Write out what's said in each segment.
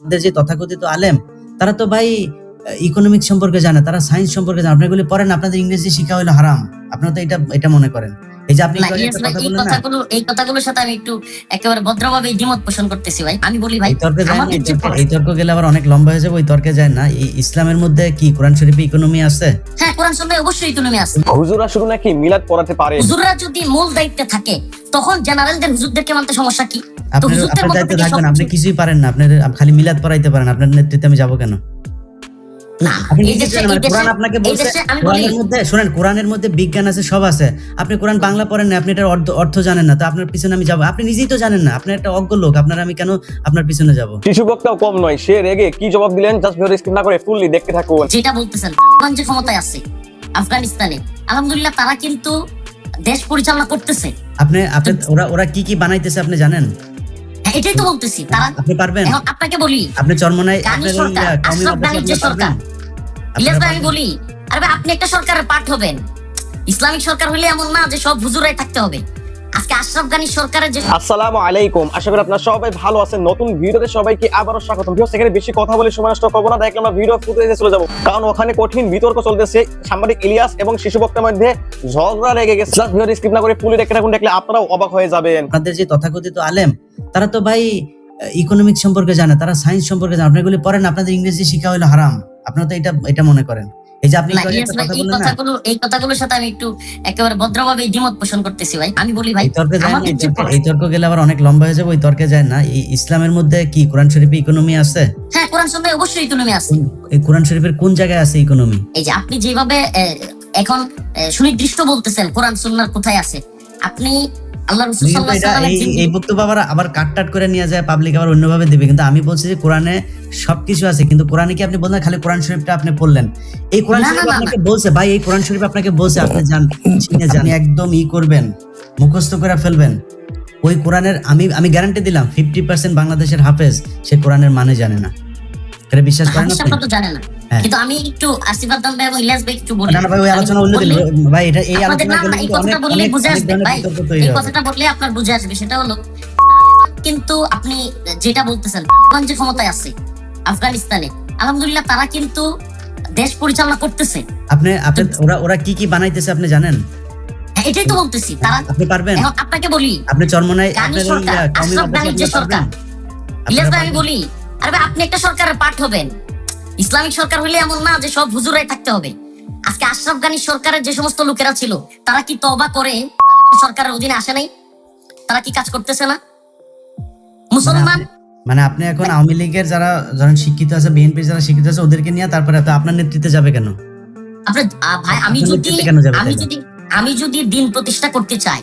আমাদের যে তথাকথিত আলেম তারা তো ভাই ইকোনমিক সম্পর্কে জানে তারা সায়েন্স সম্পর্কে জানে। আপনি এগুলি পড়েন আপনাদের ইংরেজি শিক্ষা হলো হারাম। আপনারা তো এটা এটা মনে করেন। এই যে আপনি এই কথাগুলোর সাথে আমি একটু একেবারে ভদ্রভাবে দ্বিমত পোষণ করতেছি ভাই। আমি বলি ভাই তর্কে এই তর্কে- এই তর্ক গেলে আবার অনেক লম্বা হয়ে যাবে ওই তর্কে যায় না। ইসলামের মধ্যে কি কোরআন শরীফে ইকোনমি আছে? হ্যাঁ কোরআন শুনলে অবশ্যই ইকোনমি আছে। হুজুরা শুধু নাকি মিলাদ পড়াতে পারে হুজুররা যদি মূল দায়িত্বে থাকে তখন জেনারেলদের হুজুরদেরকে মানতে সমস্যা কি? আপনার আপনার মধ্যে থাকবেন আপনি কিছুই পারেন না আপনার খালি মিলাদ পড়াইতে পারেন আপনার নেতৃত্বে আমি যাব কেন? কোরআন বলি কোরআনের মধ্যে শুনেন কোরআনের মধ্যে বিজ্ঞান আছে সব আছে। আপনি কোরআন বাংলা পড়েন না আপনি এটার অর্থ জানেন না তো আপনার পিছনে আমি যাব। আপনি নিজেই তো জানেন না আপনি একটা অজ্ঞ লোক আপনার আমি কেন আপনার পিছনে যাব? শিশু বক্তাও কম নয় সে রেগে কি জবাব দিলেন জাস্ট ভিডিও স্কিপ না করে ফুললি দেখতে থাকুন। যেটা বলতেছেন যে ক্ষমতায় আছে আফগানিস্তানে আলহামদুলিল্লাহ তারা কিন্তু দেশ পরিচালনা করতেছে। আপনি আপনি ওরা ওরা কি কি বানাইতেছে আপনি জানেন? এটাই তো বলতেছি। তারা আপনি পারবেন। এখন আপনাকে বলি আপনি চরমনায় গানি আপনার সরকার, আহ, আশরাফ গানির যে আপনারা ইলিয়াস ভাই আমি বলি আরে আপনি একটা সরকারের পাঠ হবেন। ইসলামিক সরকার হলে এমন না যে সব হুজুরাই থাকতে হবে। আজকে আশরাফ গানি সরকারের যে আসসালামু আলাইকুম। আশা করি আপনারা সবাই ভালো আছেন। নতুন ভিডিওতে সবাইকে আবারও স্বাগতম। ভিডিও সেখানে বেশি কথা বলে সময় নষ্ট করব না। দেখলে আমরা ভিডিও ফুটেজে চলে যাব। কারণ ওখানে কঠিন বিতর্ক চলতেছে। সাংবাদিক ইলিয়াস এবং শিশু বক্তার মধ্যে ঝগড়া লেগে গেছে। জাস্ট ভিডিও স্কিপ না করে ফুলি দেখতে থাকুন দেখলে আপনারাও অবাক হয়ে যাবেন। আপনাদের যে তথাকথিত আলেম তারা তো ভাই ইকোনমিক সম্পর্কে জানে তারা সায়েন্স সম্পর্কে জানে। আপনি এগুলি পড়েন আপনাদের ইংরেজি শিক্ষা হলো হারাম। আপনারা তো এটা এটা মনে করেন। এই যে আপনি না, একটু আগে ইলিয়াস একটা ভাই, কথা এই কথাগুলো এই কথাগুলোর সাথে আমি একটু একেবারে ভদ্রভাবে দ্বিমত পোষণ করতেছি ভাই। আমি বলি ভাই তর্কে যায় না এই যে তর্কে- এই তর্ক গেলে আবার অনেক লম্বা হয়ে যাবে ওই তর্কে যায় না। ইসলামের মধ্যে কি কোরআন শরীফে ইকোনমি আছে? হ্যাঁ কোরআন শুনলে অবশ্যই ইকোনমি আছে। এই কোরআন শরীফের কোন জায়গায় আছে ইকোনমি এই যে আপনি যেভাবে এখন সুনির্দিষ্ট বলতেছেন কোরআন সুন্নার কোথায় আছে। আপনি আল্লাহ রসুল সাল্লাল্লাহু এই ওয়াসাল্লামের বক্তব্য আবার আবার কাট করে নিয়ে যায় পাবলিক আবার অন্যভাবে দেবে। কিন্তু আমি বলছি যে কোরআনে সবকিছু আছে কিন্তু কোরআনে কি আপনি বললেন? খালি কোরআন শরীফটা আপনি পড়লেন। এই কোরআন না, না, শরীফ আপনাকে বলছে ভাই এই কোরআন শরীফ আপনাকে বলছে আপনি জান চিনে জানি একদম ই করবেন মুখস্থ করে ফেলবেন। ওই কোরআনের আমি আমি গ্যারান্টি দিলাম ফিফটি পার্সেন্ট বাংলাদেশের হাফেজ সে কোরআনের মানে জানে না। এটা বিশ্বাস করেন তো জানেন না। কিন্তু আমি একটু আসিফ আদম ভাই এবং ইলিয়াস ভাই একটু বলি। না ভাই ওই আলোচনা অন্য দিন ভাই এটা এই আলোচনা করলে এই কথাটা অনেক বুঝে আসবে, ভাই। এই কথাটা বললে আপনার বুঝে আসবে সেটা হলো কিন্তু আপনি যেটা বলতেছেন তালেবান যে ক্ষমতায় আছে আফগানিস্তানে আলহামদুলিল্লাহ তারা কিন্তু দেশ পরিচালনা করতেছে। আপনি আপনি ওরা ওরা কি কি বানাইতেছে আপনি জানেন? হ্যাঁ, এটাই তো বলতেছি তারা আপনি পারবেন। আপনাকে বলি আপনি চরমনায় গানি আপনার সরকার, আশরাফ যে সরকার। ইলিয়াস ভাই আমি বলি আরে আপনি একটা সরকারের পাঠ হবেন। ইসলামিক সরকার হলে এমন না যে সব হুজুরাই থাকতে হবে। আজকে আশরাফ গানি সরকারের যে সমস্ত লোকেরা ছিল তারা কি তবা করে সরকারের অধীনে আসে নাই? তারা কি কাজ করতেছে না? মুসলমান? মানে আপনি এখন আওয়ামী লীগের যারা ধরেন শিক্ষিত আছে বিএনপির যারা শিক্ষিত আছে ওদেরকে নিয়ে তারপরে আপনার নেতৃত্বে যাবে কেন? আপনি ভাই আমি আপনার যদি আমি যদি আমি যদি দিন প্রতিষ্ঠা করতে চাই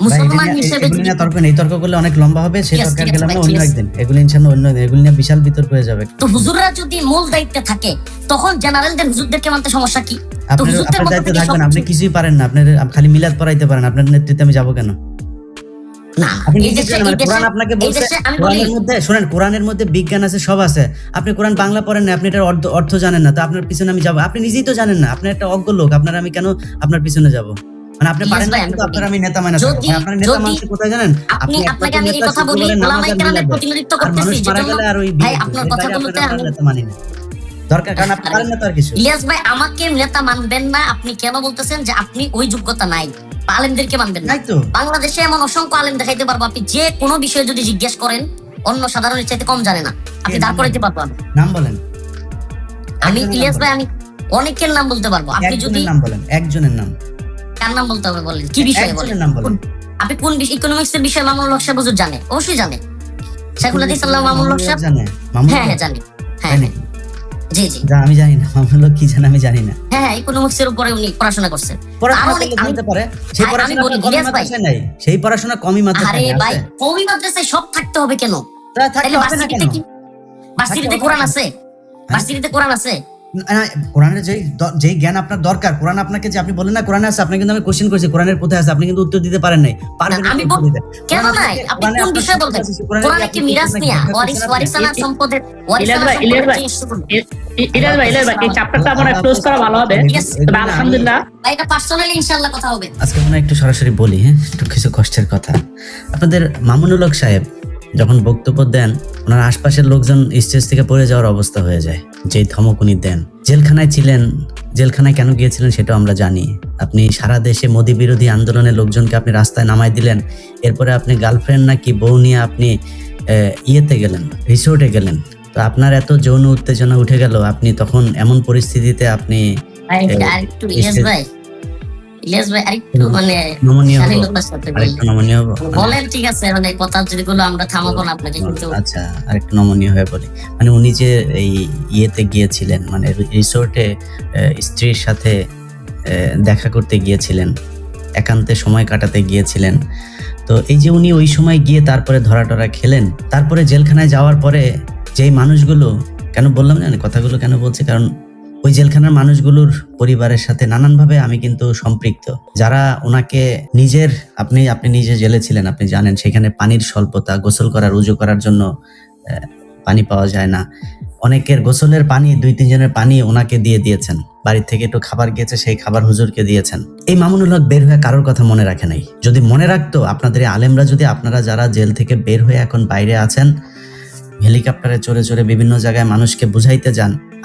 মুসলমান এগুলি নিয়ে- হিসেবে এগুলি যদি তর্ক নেই তর্ক করলে অনেক লম্বা হবে সেই ঠিক আছে, তর্কের ঠিক আছে গেলাম ভাই, না ঠিক অন্য একদিন। এগুলি ইনশাল্লাহ অন্য একদিন এগুলি নিয়ে বিশাল বিতর্ক হয়ে যাবে। তো হুজুররা যদি মূল দায়িত্বে থাকে তখন জেনারেলদের হুজুরদেরকে মানতে সমস্যা কি? তো হুজুরদের মধ্যে দায়িত্বে থাকবেন আপনি কিছুই পারেন না আপনার খালি মিলাদ পড়াইতে পারেন আপনার নেতৃত্বে আমি যাব কেন? কোরআনের মধ্যে শুনেন কোরআনের মধ্যে বিজ্ঞান আছে সব আছে। আপনি কোরআন বাংলা পড়েন না আপনি এটার অর্থ অর্থ জানেন না তো আপনার পিছনে আমি যাব। আপনি নিজেই তো জানেন না আপনি একটা অজ্ঞ লোক আপনার আমি কেন আপনার পিছনে যাব? মানে আপনি পারেন না কিন্তু আপনার আমি নেতা মানে আপনার নেতা মানতে কোথায় জানেন? আপনি আপনাকে আমি এই কথা বলি শুক্রবারে নামাজ ওলামায়ে আর কেরামের প্রতিনিধিত্ব করতেছি মারা যেজন্য গেলে আর ওই ভাই আপনার কথাগুলোতে আমি নেতা মানি না দরকার কারণ আপনি পারেন না তো কিছু। ইলিয়াস ভাই আমাকে নেতা মানবেন না আপনি কেন বলতেছেন যে আপনি ওই যোগ্যতা নাই? আলেমদেরকে মানবেন না। বাংলাদেশে এমন অসংখ্য আলেম দেখাইতে পারব আপনি যে কোনো বিষয়ে যদি জিজ্ঞেস করেন অন্য সাধারণের চাইতে কম জানে না। আপনি দাঁড় করাইতে পারব নাম বলেন। আমি ইলিয়াস ভাই আমি অনেকের নাম বলতে পারব। আপনি যদি নাম বলেন একজনের নাম। কার নাম বলতে হবে বলেন? কি বিষয়ে বলেন? আপনি কোন বিষয় ইকোনমিক্স এর বিষয়ে মামুনুল হক সাহেব হুজুর জানে? অবশ্যই জানে। শেখুল হাদিস আল্লাহ মামুনুল হক সাহেব? জানে। হ্যাঁ হ্যাঁ জানি। হ্যাঁ? জি জি। আমি জানি না মামুনুল হক কি জানে আমি জানি না। হ্যাঁ হ্যাঁ ইকোনমিক্স এর উপরে উনি পড়াশোনা করছেন। পড়াশোনা আর আমি- জানতে পারে। সেই পড়াশোনা কমই। মাদ্রাসায় নাই। সেই পড়াশোনা কমই মাদ্রাসায় আরে ভাই আছে? কমি মাদ্রাসায় সব থাকতে হবে কেন? তাহলে হবে না কেন? ভার্সিটিতে কি ভার্সিটিতে কোরআন আছে? ভার্সিটিতে কোরআন আছে? না, কোরআনের যেই যেই জ্ঞান আপনার দরকার কোরআন আপনাকে যে আপনি বলেন না কোরআনে আছে আপনি কিন্তু আমি কোশ্চেন করছি কোরআনের কোথায় আছে আপনি কিন্তু উত্তর দিতে পারেন নাই। পারবেন আমি কেন নাই? আপনি কোন বিষয়ে বলতেন? কোরআনে কি কোরআনে নিয়া? ওয়ারিস ওয়ারিসানা সম্পদের ইলিয়াস ওয়ারিসানা ভাই, ইলিয়াস ভাই। এই চ্যাপ্টারটা আমরা ক্লোজ করা ভালো হবে। আলহামদুলিল্লাহ। ভাই এটা পার্সোনালি ইনশাআল্লাহ কথা হবে। আজকে হয় একটু সরাসরি বলি হ্যাঁ? একটু কিছু কষ্টের কথা। আপনাদের মামুনুল হক সাহেব যখন বক্তব্য দেন ওনার আশপাশের লোকজন স্টেজ থেকে পড়ে যাওয়ার অবস্থা হয়ে যায়। যেই ধমক উনি দেন। জেলখানায় ছিলেন জেলখানায় কেন গিয়েছিলেন সেটাও আমরা জানি। আপনি সারা দেশে মোদী বিরোধী আন্দোলনের লোকজনকে আপনি রাস্তায় নামাই দিলেন। এরপরে আপনি গার্লফ্রেন্ড নাকি বউ নিয়ে আপনি ইয়েতে গেলেন রিসোর্টে গেলেন। তো আপনার এত যৌন উত্তেজনা উঠে গেল আপনি তখন এমন পরিস্থিতিতে আপনি ভাই ইলিয়াস ভাই আরেকটু মানে শালীনতার সাথে আরেকটু বলবেন। নমনীয় হব বলেন ঠিক আছে মানে কথা যদি গুলো আমরা থামাবো না আপনাকে কিন্তু। আচ্ছা আরেকটু নমনীয় হয়ে বলি। মানে উনি যে এই ইয়েতে গিয়েছিলেন মানে রিসোর্টে স্ত্রীর সাথে দেখা করতে গিয়েছিলেন একান্তে সময় কাটাতে গিয়েছিলেন। তো এই যে উনি ওই সময় গিয়ে তারপরে ধরা টরা খেলেন তারপরে জেলখানায় যাওয়ার পরে যেই মানুষগুলো কেন বললাম জানেন কথাগুলো কেন বলছি? কারণ ওই জেলখানার মানুষগুলোর পরিবারের সাথে নানানভাবে আমি কিন্তু সম্পৃক্ত। যারা ওনাকে নিজের, আপনি আপনি নিজে জেলে ছিলেন, আপনি জানেন, সেখানে পানির স্বল্পতা, গোসল করার, উজু করার জন্য পানি পাওয়া যায় না। অনেকের গোসলের পানি, দুই তিনজনের পানি ওনাকে দিয়ে দিয়েছেন। বাড়ির থেকে একটু খাবার গিয়েছে সেই খাবার হুজুরকে দিয়েছেন। এই মামুনুল হক বের হয়ে কারোর কথা মনে রাখে নাই। যদি মনে রাখতো, আপনাদের আলেমরা যদি, আপনারা যারা জেল থেকে বের হয়ে এখন বাইরে আছেন, হেলিকপ্টারে চড়ে চড়ে বিভিন্ন জায়গায় মানুষকে বুঝাইতে যান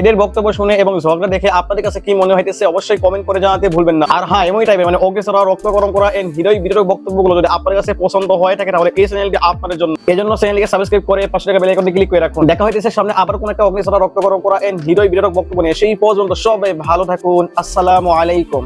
এদের বক্তব্য শুনে এবং ঝগড়া দেখে আপনাদের কাছে কি মনে হইতেছে, অবশ্যই কমেন্ট করে জানাতে ভুলবেন না। আর হ্যাঁ এমনই টাইপের মানে অগ্রেসর রক্ত গরম করা এন্ড হিরোই বিরোধী বক্তব্যগুলো যদি আপনার কাছে পছন্দ হয় থাকে, তাহলে এই চ্যানেলটি আপনাদের জন্য। এই জন্য চ্যানেলকে সাবস্ক্রাইব করে পাশে টাকা বেল আইকনটি ক্লিক করে রাখুন। দেখা হইতেছে সামনে আবার কোন একটা অগ্রেসর রক্ত গরম করা এন্ড হিরোই বিরোধক বক্তব্য নিয়ে। সেই পর্যন্ত সবাই ভালো থাকুন। আসসালামু আলাইকুম।